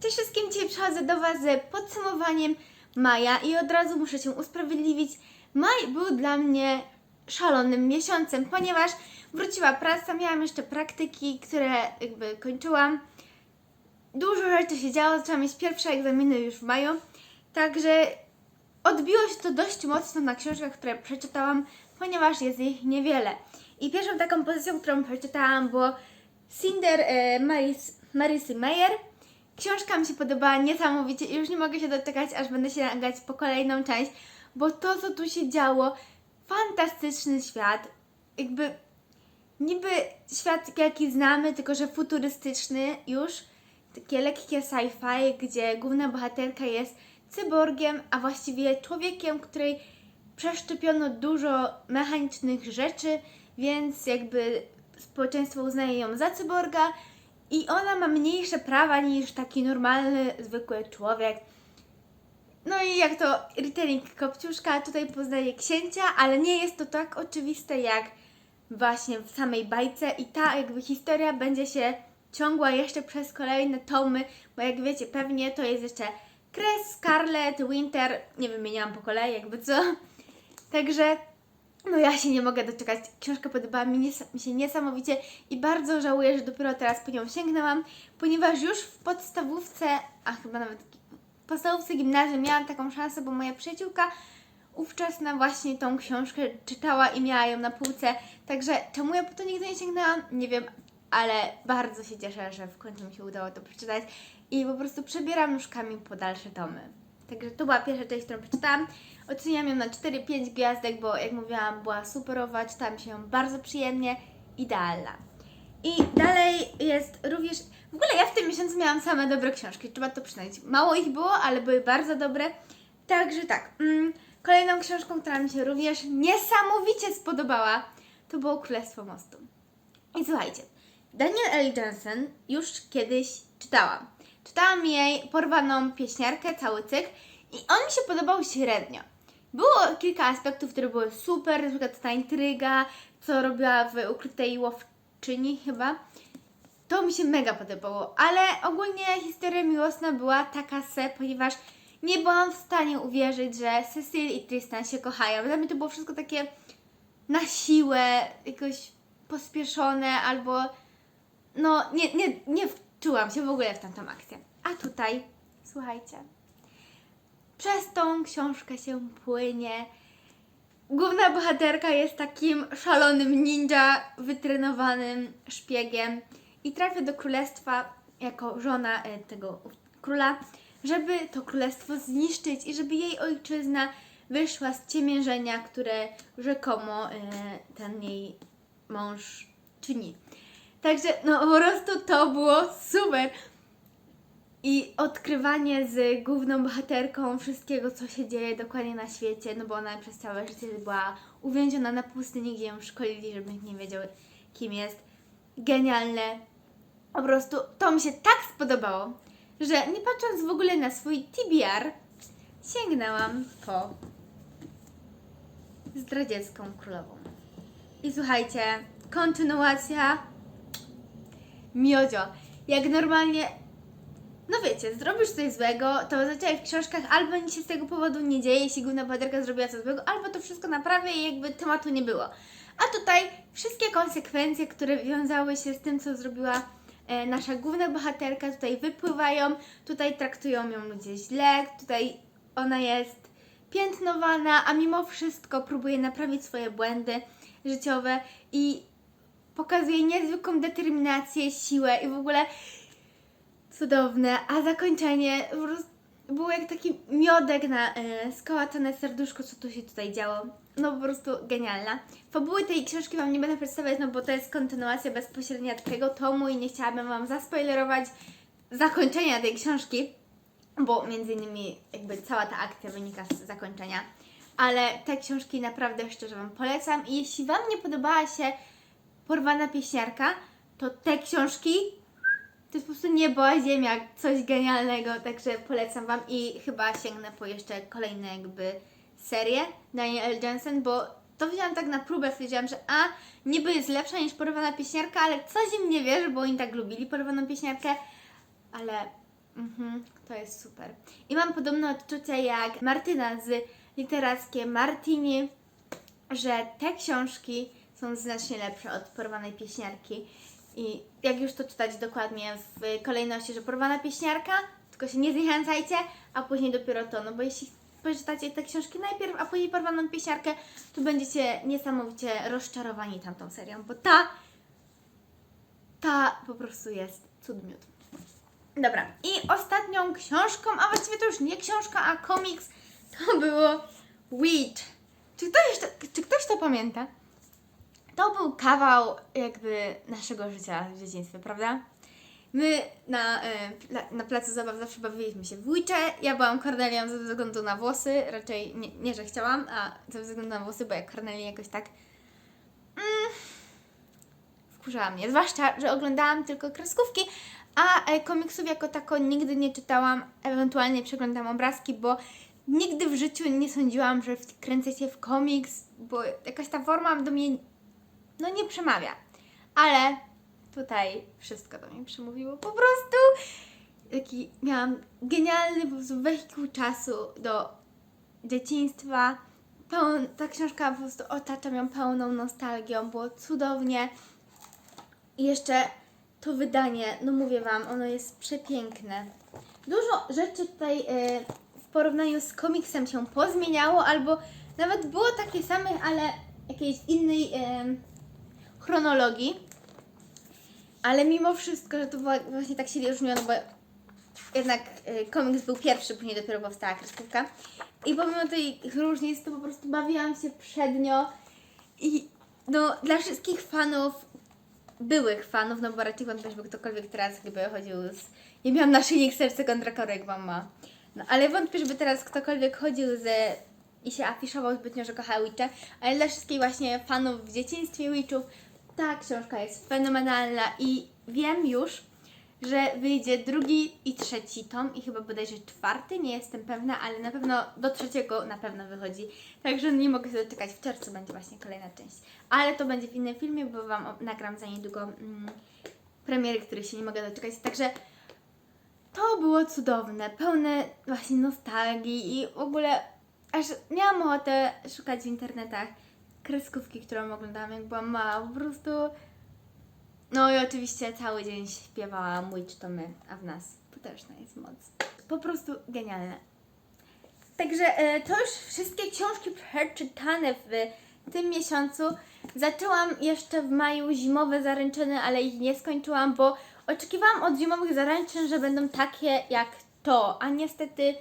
Cześć wszystkim, dzisiaj przychodzę do Was z podsumowaniem maja i od razu muszę się usprawiedliwić. Maj był dla mnie szalonym miesiącem, ponieważ wróciła praca, miałam jeszcze praktyki, które jakby kończyłam. Dużo rzeczy się działo, zaczęłam mieć pierwsze egzaminy już w maju, także odbiło się to dość mocno na książkach, które przeczytałam, ponieważ jest ich niewiele. I pierwszą taką pozycją, którą przeczytałam było Cinder e, Maris, Marisy Meyer. Książka mi się podobała niesamowicie i już nie mogę się doczekać, aż będę się nagrać po kolejną część, bo to, co tu się działo, fantastyczny świat, jakby niby świat, jaki znamy, tylko że futurystyczny już, takie lekkie sci-fi, gdzie główna bohaterka jest cyborgiem, a właściwie człowiekiem, której przeszczepiono dużo mechanicznych rzeczy, więc jakby społeczeństwo uznaje ją za cyborga i ona ma mniejsze prawa niż taki normalny, zwykły człowiek. No i jak to retelling Kopciuszka tutaj poznaje księcia, ale nie jest to tak oczywiste jak właśnie w samej bajce i ta jakby historia będzie się ciągła jeszcze przez kolejne tomy, bo jak wiecie pewnie to jest jeszcze Kres, Scarlet, Winter, nie wymieniałam po kolei jakby co. Także no ja się nie mogę doczekać. Książka podobała mi, nies- mi się niesamowicie i bardzo żałuję, że dopiero teraz po nią sięgnęłam, ponieważ już w podstawówce, a chyba nawet w podstawówce gimnazjum miałam taką szansę, bo moja przyjaciółka ówczesna właśnie tą książkę czytała i miała ją na półce. Także czemu ja po to nigdy nie sięgnęłam, nie wiem, ale bardzo się cieszę, że w końcu mi się udało to przeczytać i po prostu przebieram nóżkami po dalsze tomy. Także to była pierwsza część, którą przeczytałam. Oceniam ją na 4-5 gwiazdek, bo jak mówiłam, była superowa, czytałam się ją bardzo przyjemnie, idealna. I dalej jest również. W ogóle ja w tym miesiącu miałam same dobre książki, trzeba to przyznać. Mało ich było, ale były bardzo dobre. Także tak. Mm, kolejną książką, która mi się również niesamowicie spodobała, to było Królestwo Mostu. I słuchajcie, Daniel L. Jensen już kiedyś czytałam. Czytałam jej porwaną pieśniarkę, cały cykl i on mi się podobał średnio. Było kilka aspektów, które były super, na przykład ta intryga, co robiła w Ukrytej Łowczyni chyba. To mi się mega podobało, ale ogólnie historia miłosna była taka se, ponieważ nie byłam w stanie uwierzyć, że Cecil i Tristan się kochają. Dla mnie to było wszystko takie na siłę, jakoś pospieszone, albo no nie, nie, nie wczułam się w ogóle w tamtą akcję. A tutaj, słuchajcie, przez tą książkę się płynie. Główna bohaterka jest takim szalonym ninja, wytrenowanym szpiegiem i trafia do królestwa jako żona e, tego króla, żeby to królestwo zniszczyć i żeby jej ojczyzna wyszła z ciemiężenia, które rzekomo e, ten jej mąż czyni. Także no po prostu to było super. I odkrywanie z główną bohaterką wszystkiego, co się dzieje dokładnie na świecie, no bo ona przez całe życie była uwięziona na pustyni, gdzie ją szkolili, żeby nie wiedział, kim jest. Genialne. Po prostu to mi się tak spodobało, że nie patrząc w ogóle na swój TBR, sięgnęłam po zdradziecką królową. I słuchajcie, kontynuacja miodzio. Jak normalnie no wiecie, zrobisz coś złego, to zazwyczaj w książkach albo nic się z tego powodu nie dzieje, jeśli główna bohaterka zrobiła coś złego, albo to wszystko naprawia i jakby tematu nie było. A tutaj wszystkie konsekwencje, które wiązały się z tym, co zrobiła e, nasza główna bohaterka, tutaj wypływają, tutaj traktują ją ludzie źle, tutaj ona jest piętnowana, a mimo wszystko próbuje naprawić swoje błędy życiowe i pokazuje niezwykłą determinację, siłę i w ogóle cudowne, a zakończenie po prostu było jak taki miodek na e, skołatane serduszko, co tu się tutaj działo. No po prostu genialna. Fabuły tej książki Wam nie będę przedstawiać, no bo to jest kontynuacja bezpośrednia tego tomu i nie chciałabym Wam zaspoilerować zakończenia tej książki, bo między innymi jakby cała ta akcja wynika z zakończenia. Ale te książki naprawdę szczerze Wam polecam i jeśli Wam nie podobała się Porwana Pieśniarka, to te książki to jest po prostu niebo, a ziemia, coś genialnego, także polecam Wam i chyba sięgnę po jeszcze kolejne jakby serie Daniel. Jensen, bo to wziąłam tak na próbę, stwierdziłam, że a, niby jest lepsza niż Porwana Pieśniarka, ale coś im nie wierzę, bo oni tak lubili Porwaną Pieśniarkę, ale Mhm, to jest super. I mam podobne odczucia jak Martyna z literackie Martini, że te książki są znacznie lepsze od porwanej pieśniarki. I jak już to czytać dokładnie w kolejności, że porwana pieśniarka, tylko się nie zniechęcajcie, a później dopiero to. No bo jeśli przeczytacie te książki najpierw, a później porwaną pieśniarkę, to będziecie niesamowicie rozczarowani tamtą serią, bo ta, ta po prostu jest cud miód. Dobra, i ostatnią książką, a właściwie to już nie książka, a komiks, to było Witch. Czy ktoś, to, czy ktoś to pamięta? To był kawał jakby naszego życia w dzieciństwie, prawda? My na, pla- na placu zabaw zawsze bawiliśmy się w Witche. Ja byłam Cornelią ze względu na włosy, raczej nie, nie że chciałam, a ze względu na włosy, bo jak Cornelia jakoś tak mm, wkurzała mnie. Zwłaszcza, że oglądałam tylko kreskówki, a e, komiksów jako tako nigdy nie czytałam, ewentualnie przeglądam obrazki, bo nigdy w życiu nie sądziłam, że wkręcę się w komiks, bo jakaś ta forma do mnie no nie przemawia. Ale tutaj wszystko do mnie przemówiło. Po prostu taki miałam genialny po prostu wehikuł czasu do dzieciństwa. Pełn, ta książka po prostu otacza ją pełną nostalgią, było cudownie. I jeszcze to wydanie, no mówię Wam, ono jest przepiękne. Dużo rzeczy tutaj e, w porównaniu z komiksem się pozmieniało, albo nawet było takie same, ale jakiejś innej chronologii. Ale mimo wszystko, że to właśnie tak się różniło, no bo jednak y, komiks był pierwszy, później dopiero powstała kreskówka. I pomimo tej różnic, to po prostu bawiłam się przednio i no dla wszystkich fanów, byłych fanów, no bo raczej wątpię, żeby ktokolwiek teraz jakby chodził z... Ja miałam naszyjnik serce kontra korek, mama. No ale wątpię, żeby teraz ktokolwiek chodził ze i się afiszował zbytnio, że kocha Witcha, ale dla wszystkich właśnie fanów w dzieciństwie Witchów ta książka jest fenomenalna i wiem już, że wyjdzie drugi i trzeci tom i chyba bodajże czwarty, nie jestem pewna, ale na pewno do trzeciego na pewno wychodzi. Także nie mogę się doczekać, w czerwcu będzie właśnie kolejna część. Ale to będzie w innym filmie, bo Wam nagram za niedługo mm, premiery, których się nie mogę doczekać. Także to było cudowne, pełne właśnie nostalgii i w ogóle aż miałam ochotę szukać w internetach kreskówki, którą oglądałam jak byłam mała, po prostu no i oczywiście cały dzień śpiewałam Witch to my, a w nas potężna jest moc. Po prostu genialne. Także e, to już wszystkie książki przeczytane w tym miesiącu. Zaczęłam jeszcze w maju zimowe zaręczyny, ale ich nie skończyłam, bo oczekiwałam od zimowych zaręczyn, że będą takie jak to, a niestety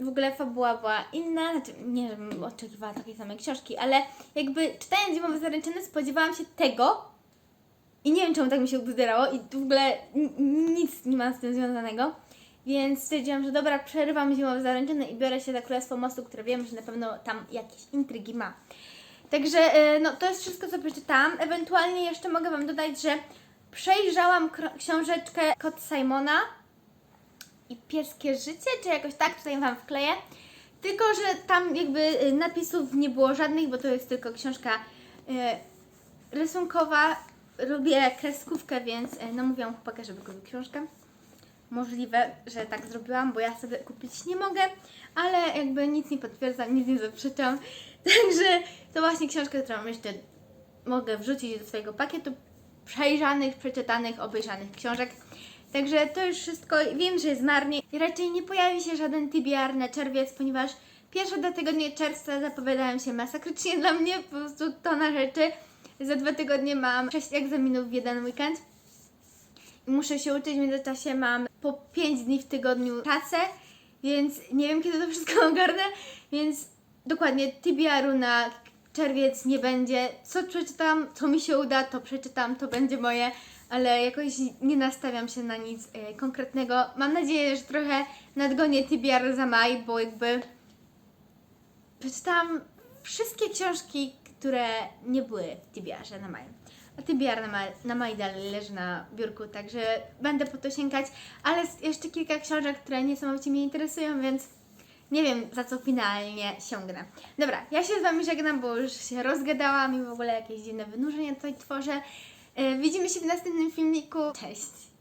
w ogóle fabuła była inna, znaczy nie, żebym oczekiwała takiej samej książki, ale jakby czytając zimowe zaręczyny spodziewałam się tego i nie wiem czemu tak mi się ubzderało i w ogóle nic nie ma z tym związanego, więc stwierdziłam, że dobra, przerywam zimowe zaręczyny i biorę się za Królestwo Mostu, które wiem, że na pewno tam jakieś intrygi ma. Także e, no, to jest wszystko, co przeczytałam. Ewentualnie jeszcze mogę Wam dodać, że przejrzałam książeczkę Kot Simona i Pieskie Życie, czy jakoś tak, tutaj Wam wkleję. Tylko, że tam jakby y, napisów nie było żadnych, bo to jest tylko książka y, rysunkowa. Robię kreskówkę, więc y, namówiłam chłopaka, żeby kupił książkę. Możliwe, że tak zrobiłam, bo ja sobie kupić nie mogę, ale jakby nic nie potwierdzam, nic nie zaprzeczam. Także to właśnie książka, którą jeszcze mogę wrzucić do swojego pakietu przejrzanych, przeczytanych, obejrzanych książek. Także to już wszystko. Wiem, że jest marnie i raczej nie pojawi się żaden TBR na czerwiec, ponieważ pierwsze dwa tygodnie czerwca zapowiadają się masakrycznie dla mnie, po prostu tona rzeczy. Za dwa tygodnie mam sześć egzaminów w jeden weekend i muszę się uczyć, w międzyczasie mam po 5 dni w tygodniu pracę, więc nie wiem kiedy to wszystko ogarnę, więc dokładnie TBR-u na czerwiec nie będzie. Co przeczytam, co mi się uda, to przeczytam, to będzie moje, ale jakoś nie nastawiam się na nic e, konkretnego. Mam nadzieję, że trochę nadgonię TBR za maj, bo jakby przeczytałam wszystkie książki, które nie były w TBR-ze na maj. A TBR na maj, na maj dalej leży na biurku, także będę po to sięgać, ale jeszcze kilka książek, które niesamowicie mnie interesują, więc nie wiem, za co finalnie sięgnę. Dobra, ja się z Wami żegnam, bo już się rozgadałam i w ogóle jakieś dziwne wynurzenia tutaj tworzę. Yy, widzimy się w następnym filmiku. Cześć!